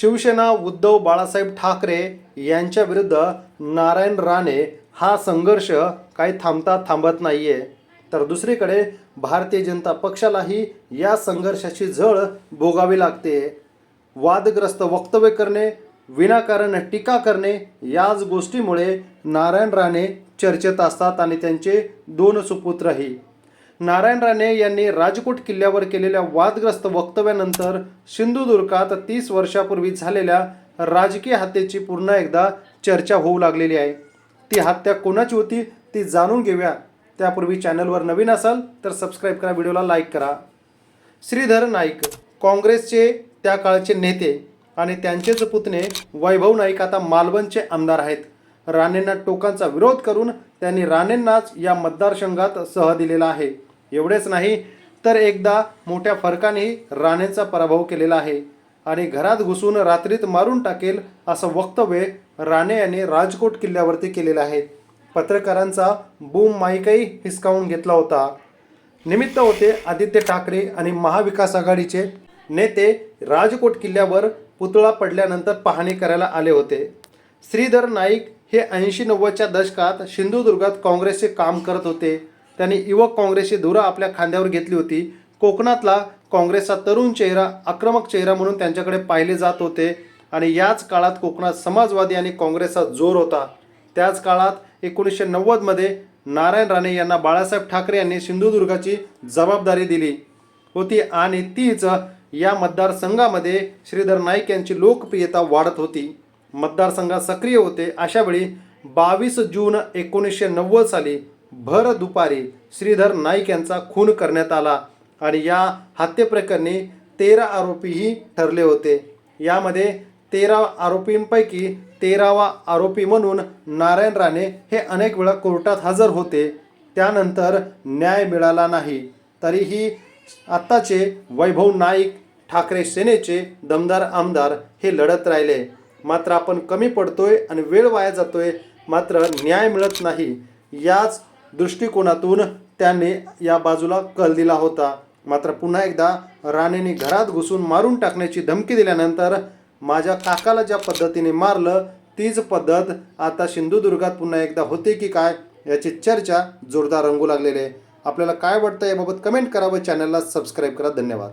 शिवसेना उद्धव बाळासाहेब ठाकरे यांच्या विरुद्ध नारायण राणे हा संघर्ष काही थांबता थांबत नाही आहे तर दुसरीकडे भारतीय जनता पक्षालाही या संघर्षाची झळ भोगावी लागते. वादग्रस्त वक्तव्य करणे विनाकारण टीका करणे याच गोष्टीमुळे नारायण राणे चर्चेत असतात आणि त्यांचे दोन सुपुत्रही. नारायण राणे यांनी राजकोट किल्ल्यावर केलेल्या वादग्रस्त वक्तव्यानंतर सिंधुदुर्गात तीस वर्षापूर्वी झालेल्या राजकीय हत्येची पुन्हा एकदा चर्चा होऊ लागलेली आहे. ती हत्या कोणाची होती ती जाणून घेऊया. त्यापूर्वी चॅनलवर नवीन असाल तर सबस्क्राईब करा व्हिडिओला लाईक करा. श्रीधर नाईक काँग्रेसचे त्या काळचे नेते आणि त्यांचेच पुतणे वैभव नाईक आता मालवणचे आमदार आहेत. राणेंना टोकांचा विरोध करून त्यांनी राणेंनाच या मतदारसंघात सह दिलेला आहे. एवढेच नाही तर एकदा मोठ्या फरकानेही राणेंचा पराभव केलेला आहे. आणि घरात घुसून रात्रीत मारून टाकेल असं वक्तव्य राणे यांनी राजकोट किल्ल्यावरती केलेलं आहे. पत्रकारांचा बूम माईकही हिसकावून घेतला होता. निमित्त होते आदित्य ठाकरे आणि महाविकास आघाडीचे नेते राजकोट किल्ल्यावर पुतळा पडल्यानंतर पाहणी करायला आले होते. श्रीधर नाईक हे ऐंशी नव्वदच्या दशकात सिंधुदुर्गात काँग्रेसचे काम करत होते. त्यांनी युवक काँग्रेसची धुरा आपल्या खांद्यावर घेतली होती. कोकणातला काँग्रेसचा तरुण चेहरा आक्रमक चेहरा म्हणून त्यांच्याकडे पाहिले जात होते आणि याच काळात कोकणात समाजवादी आणि काँग्रेसचा जोर होता. त्याच काळात एकोणीसशे नव्वदमध्ये नारायण राणे यांना बाळासाहेब ठाकरे यांनी सिंधुदुर्गाची जबाबदारी दिली होती आणि तीच या मतदारसंघामध्ये श्रीधर नाईक यांची लोकप्रियता वाढत होती. मतदारसंघात सक्रिय होते अशावेळी बावीस जून एकोणीसशे नव्वद साली भर दुपारी श्रीधर नाईक यांचा खून करण्यात आला आणि या हत्येप्रकरणी तेरा आरोपीही ठरले होते. यामध्ये तेरा आरोपींपैकी तेरावा आरोपी म्हणून नारायण राणे हे अनेक वेळा कोर्टात हजर होते. त्यानंतर न्याय मिळाला नाही. तरीही आत्ताचे वैभव नाईक ठाकरे सेनेचे दमदार आमदार हे लढत राहिले. मात्र आपण कमी पडतोय आणि वेळ वाया जातोय. मात्र न्याय मिळत नाही. याच दृष्टिकोनातून त्यांनी या बाजूला कल दिला होता. मात्र पुन्हा एकदा राणेंनी घरात घुसून मारून टाकण्याची धमकी दिल्यानंतर माझ्या काकाला ज्या पद्धतीने मारलं तीच पद्धत आता सिंधुदुर्गात पुन्हा एकदा होते की काय याची चर्चा जोरदार रंगू लागलेली आहे. आपल्याला काय वाटतं याबाबत कमेंट करा व चॅनलला सबस्क्राईब करा. धन्यवाद.